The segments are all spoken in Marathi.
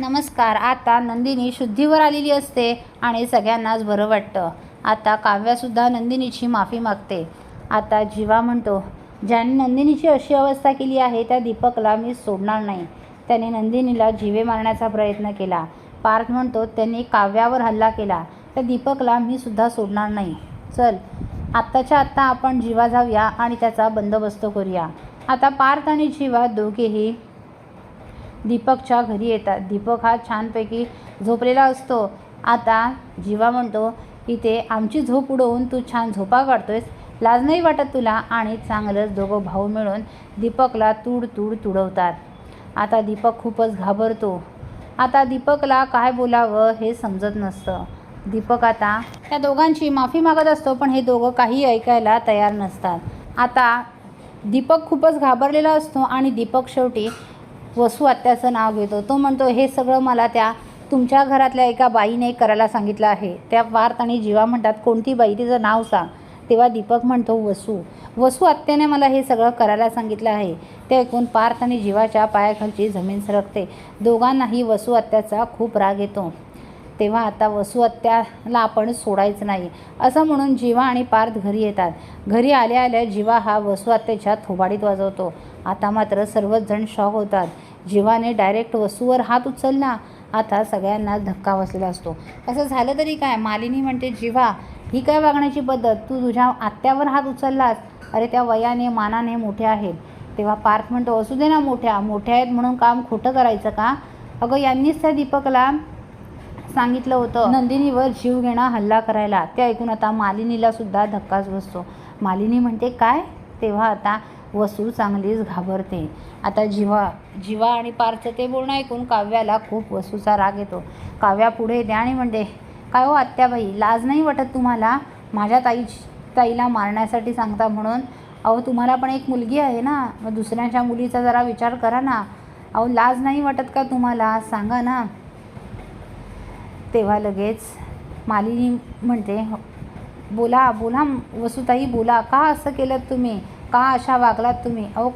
नमस्कार आता नंदिनी शुद्धीवर आलेली असते आणि सगळ्यांनाच बरं वाटतं. आता काव्यासुद्धा नंदिनीची माफी मागते. आता जीवा म्हणतो ज्याने नंदिनीची अशी अवस्था केली आहे त्या दीपकला मी सोडणार नाही. त्याने नंदिनीला जीवे मारण्याचा प्रयत्न केला. पार्थ म्हणतो त्यांनी काव्यावर हल्ला केला. त्या दीपकला मी सुद्धा सोडणार नाही. चल आत्ताच्या आत्ता आपण जीवा जाऊया आणि त्याचा बंदोबस्त करूया. आता पार्थ आणि जीवा दोघेही दीपकच्या घरी येतात. दीपक हा छानपैकी झोपलेला असतो. आता जीवा म्हणतो इथे आमची झोप उडवून तू छान झोपा काढतोयस. लाज नाही वाटत तुला? आणि चांगलंच दोघं भाऊ मिळून दीपकला तूड तूड तुडवतात. आता दीपक खूपच घाबरतो. आता दीपकला काय बोलावं हे समजत नसतं. दीपक आता त्या दोघांची माफी मागत असतो पण हे दोघं काही ऐकायला तयार नसतात. आता दीपक खूपच घाबरलेला असतो आणि दीपक शेवटी वसू आत्याचं नाव घेतो. तो म्हणतो हे सगळं मला त्या तुमच्या घरातल्या एका बाईने करायला सांगितलं आहे. त्या पार्थ आणि जीवा म्हणतात कोणती बाई? तिचं नाव सांग. तेव्हा दीपक म्हणतो वसू. वसू आत्याने मला हे सगळं करायला सांगितलं आहे. ते ऐकून पार्थ आणि जीवाच्या पायाखालची जमीन सरकते. दोघांनाही वसू आत्याचा खूप राग येतो. तेव्हा आता वसू आत्याला आपण सोडायचं नाही. असं म्हणून जीवा आणि पार्थ घरी येतात. घरी आल्या आल्या जीवा हा वसू आत्याच्या थोबाडीत वाजवतो. आता मात्र सर्वच जण शॉक होतात. जीवाने डायरेक्ट वसूवर हात उचलला आता सगळ्यांना धक्का बसलेला असतो. असं झालं तरी काय? मालिनी म्हणते जीवा ही काय वागण्याची पद्धत? तू तुझ्या आत्यावर हात उचललास. अरे त्या वयाने मानाने मोठ्या आहेत. तेव्हा पार्थ म्हणतो असू दे ना मोठ्या. मोठ्या आहेत म्हणून काम खोटं करायचं का? अगं यांनीच त्या दीपकला सांगितलं होतं नंदिनीवर जीव घेणं हल्ला करायला. ते ऐकून आता मालिनीला सुद्धा धक्काच बसतो. मालिनी म्हणते काय? तेव्हा आता वसू चांगलीच घाबरते. आता जिवा जिवा आणि पार्थ ते बोलणं ऐकून काव्याला खूप वसूचा राग येतो. काव्या पुढे येते आणि म्हणते काय हो आत्याबाई लाज नाही वाटत तुम्हाला? माझ्या ताई ताईला मारण्यासाठी सांगता म्हणून? अहो तुम्हाला पण एक मुलगी आहे ना? मग दुसऱ्यांच्या मुलीचा जरा विचार करा ना. अहो लाज नाही वाटत का तुम्हाला? सांगा ना. तेव्हा लगेच मालिनी म्हणते बोला बोला वसुताई बोला. का असं केलं तुम्ही? का अशा वागलात तुम्ही? अहो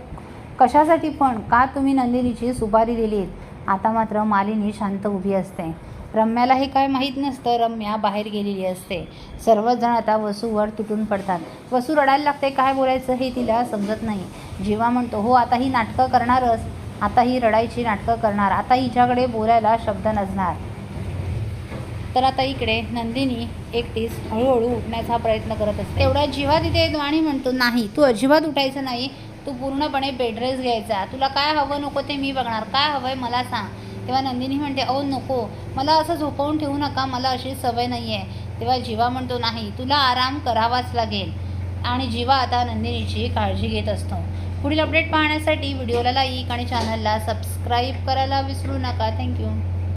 कशासाठी पण? का तुम्ही नंदिनीची सुपारी दिलीत आता मात्र मालिनी शांत उभी असते. रम्याला हे काय माहीत नसतं रम्या बाहेर गेलेली असते. सर्वच जण आता वसूवर तुटून पडतात. वसू रडायला लागते काय बोलायचं हे तिला समजत नाही. जेव्हा म्हणतो हो आता ही नाटकं करणारच. आता ही रडायची नाटकं करणार. आता हिच्याकडे बोलायला शब्द नसणार. तर आता इकडे नंदिनी एकटीच हळूहळू उठण्याचा प्रयत्न करत असते. तेवढा जीवा तिथे येतो आणि म्हणतो नाही तू अजिबात उठायचं नाही. तू पूर्णपणे बेडरेस घ्यायचा. तुला काय हवं नको ते मी बघणार. काय हवं आहे मला सांग. तेव्हा नंदिनी म्हणते अहो नको. मला असं झोपवून ठेवू नका. मला अशी सवय नाही आहे तेव्हा जीवा म्हणतो नाही तुला आराम करावाच लागेल. आणि जीवा आता नंदिनीची काळजी घेत असतो. पुढील अपडेट पाहण्यासाठी व्हिडिओला लाईक आणि चॅनलला सबस्क्राईब करायला विसरू नका. थँक्यू